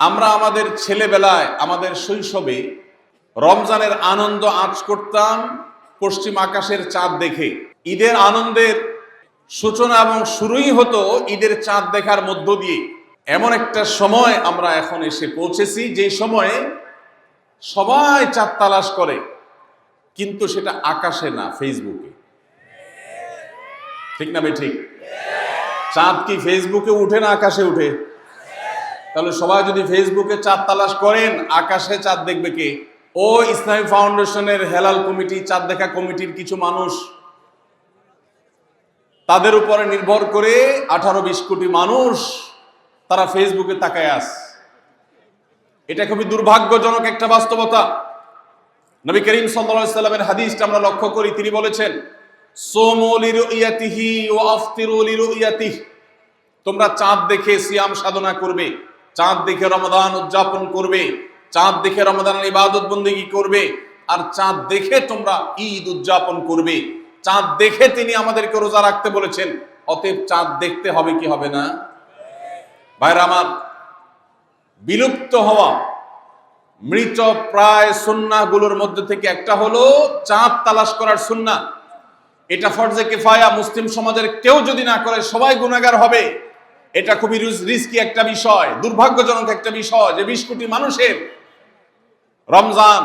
আমরা আমাদের ছেলেবেলায়, আমাদের শৈশবে রমজানের আনন্দ আঁচ করতাম পশ্চিম আকাশের চাঁদ দেখে। ঈদের আনন্দের সূচনা এবং শুরুই হতো ঈদের চাঁদ দেখার মধ্য দিয়ে। এমন একটা সময় আমরা এখন এসে পৌঁছেছি, যে সময়ে সবাই চাঁদ তালাশ করে, কিন্তু সেটা আকাশে না, ফেসবুকে। ঠিক না বে ঠিক? চাঁদ কি ফেসবুকে উঠে না আকাশে উঠে? তাহলে সবাই যদি ফেসবুকে চাঁদ তালাশ করেন, আকাশে চাঁদ দেখবে কে? ও ইসলামী ফাউন্ডেশনের হেলাল কমিটি, চাঁদ দেখা কমিটির কিছু মানুষ। তাদের উপরে নির্ভর করে আঠারো বিশ কোটি মানুষ তারা ফেসবুকে তাকায় আস। এটা খুবই দুর্ভাগ্যজনক একটা বাস্তবতা। নবী করিম সাল্লামের হাদিসটা আমরা লক্ষ্য করি, তিনি বলেছেন তোমরা চাঁদ দেখে সিয়াম সাধনা করবে। চাঁদ দেখে রমদান উদযাপন করবে, চাঁদ দেখে রমাদানের ইবাদত বন্দেগী করবে, আর চাঁদ দেখে তোমরা ঈদ উদযাপন করবে। চাঁদ দেখে তিনি আমাদেরকে রোজা রাখতে বলেছেন, অতএব চাঁদ দেখতে হবে কি হবে না? ভাইরা আমার, বিলুপ্ত হওয়া মৃত প্রায় সুন্নাগুলোর মধ্যে থেকে একটা হলো চাঁদ তালাশ করার সুন্না এটা ফরজে কেফায়া মুসলিম সমাজের কেউ যদি না করে সবাই গুণাগার হবে। এটা খুবই রিস্কি একটা বিষয়, দুর্ভাগ্যজনক একটা বিষয় যে বিশ কোটি মানুষের রমজান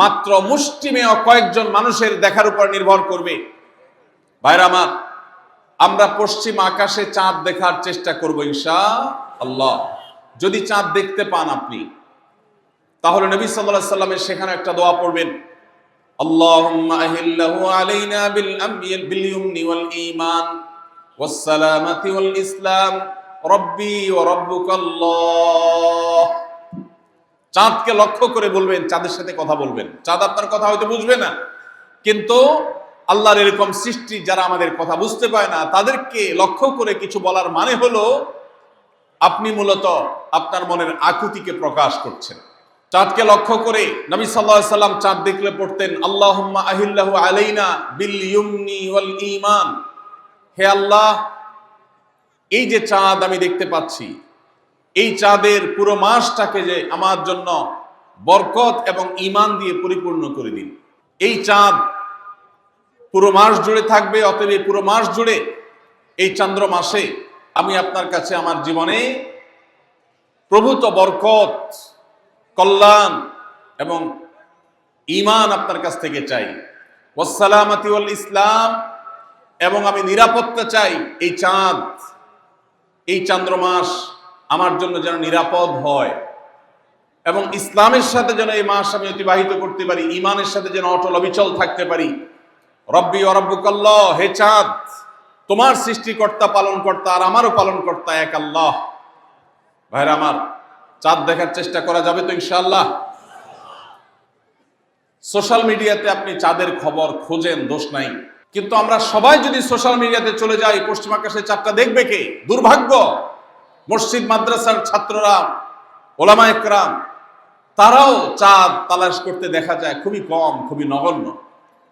মাত্র মুষ্টিমেয় কয়েকজন মানুষের দেখার উপর নির্ভর করবে। ভাইরা আমরা পশ্চিম আকাশে চাঁদ দেখার চেষ্টা করব ঈশা আল্লাহ যদি চাঁদ দেখতে পান আপনি, তাহলে নবী সাল্লাহ সাল্লামের সেখানে একটা দোয়া পড়বেন। আল্লাহ আলাইনা বিল বিল ইউমনি ওয়াল ঈমান والسلامة والإسلام ربي وربك الله চাঁদকে লক্ষ্য করে বলবেন চাঁদের সাথে কথা বলবেন চাঁদ আপনার কথা হয়তো বুঝবে না কিন্তু আল্লাহর এরকম সৃষ্টি যারা আমাদের কথা বুঝতে পায় না তাদেরকে লক্ষ্য করে কিছু বলার মানে হলো আপনি মূলত আপনার মনের আকুতিকে প্রকাশ করছেন চাঁদকে লক্ষ্য করে নবী সাল্লাল্লাহু সাল্লাম চাঁদ দেখলে পড়তেন আল্লাহুম্মা আহিল্লাহু আলাইনা বিল ইউমনি ওয়াল ঈমান হে আল্লাহ, এই যে চাঁদ আমি দেখতে পাচ্ছি, এই চাঁদের পুরো মাসটাকে যে আমার জন্য বরকত এবং ইমান দিয়ে পরিপূর্ণ করে দিন। এই চাঁদ পুরো মাস জুড়ে থাকবে, অতএব এই পুরো মাস জুড়ে, এই চন্দ্র মাসে আমি আপনার কাছে আমার জীবনে প্রভূত বরকত, কল্যাণ এবং ইমান আপনার কাছ থেকে চাই। ওসালামাতি ইসলাম এবং আমি নিরাপত্তা চাই এই চাঁদ, এই চান্দ্রমাস আমার জন্য যেন নিরাপদ হয়। এবং ইসলামের সাথে যেন এই মাস আমি অতিবাহিত করতে পারি ইমানের সাথে যেন অটল অবিচল থাকতে পারি। রব্বি অরব্বুকাল্লাহ হে চাঁদ, তোমার সৃষ্টিকর্তা, পালনকর্তা আর আমারও পালনকর্তা এক আল্লাহ। ভাইরা আমার, চাঁদ দেখার চেষ্টা করা যাবে তো ইনশাল্লাহ সোশ্যাল মিডিয়াতে আপনি চাঁদের খবর খোঁজেন, দোষ নাই। কিন্তু আমরা সবাই যদি সোশ্যাল মিডিয়াতে চলে যাই, পশ্চিম আকাশে চাঁদটা দেখবে কে? দুর্ভাগ্য। মসজিদ, মাদ্রাসার ছাত্ররা, ওলামা একরাম, তারাও চাঁদ তালাশ করতে দেখা যায় খুবই কম, খুবই নগণ্য।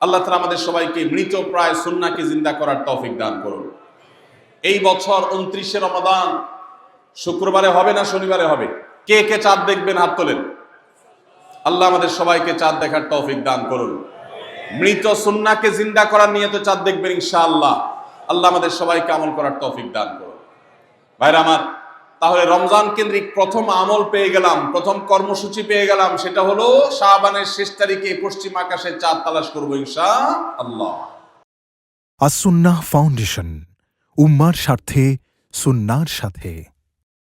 আল্লাহ তালা আমাদের সবাইকে মৃত প্রায় সুন্নাকে জিন্দা করার তৌফিক দান করুন। এই বছর উনত্রিশে রমাদান, শুক্রবারে হবে না শনিবারে হবে? কে কে চাঁদ দেখবেন হাত তোলেন? আল্লাহ আমাদের সবাইকে চাঁদ দেখার তৌফিক দান করুন। মৃত সুন্নাকে জিন্দা করার নিয়ে তো চাঁদ দেখবেন ইনশাআল্লাহ। আল্লাহ আমাদের সবাইকে আমল করার তৌফিক দান করুন। ভাইরা আমার, তাহলে রমজান কেন্দ্রিক প্রথম আমল পেয়ে গেলাম, প্রথম কর্মসূচি পেয়ে গেলাম, সেটা হলো শাহবানের শেষ তারিখে পশ্চিম আকাশে চাঁদ তালাশ করব ইনশা আল্লাহ আসুন্নাহ ফাউন্ডেশন, উম্মার স্বার্থে, সুন্নার সাথে।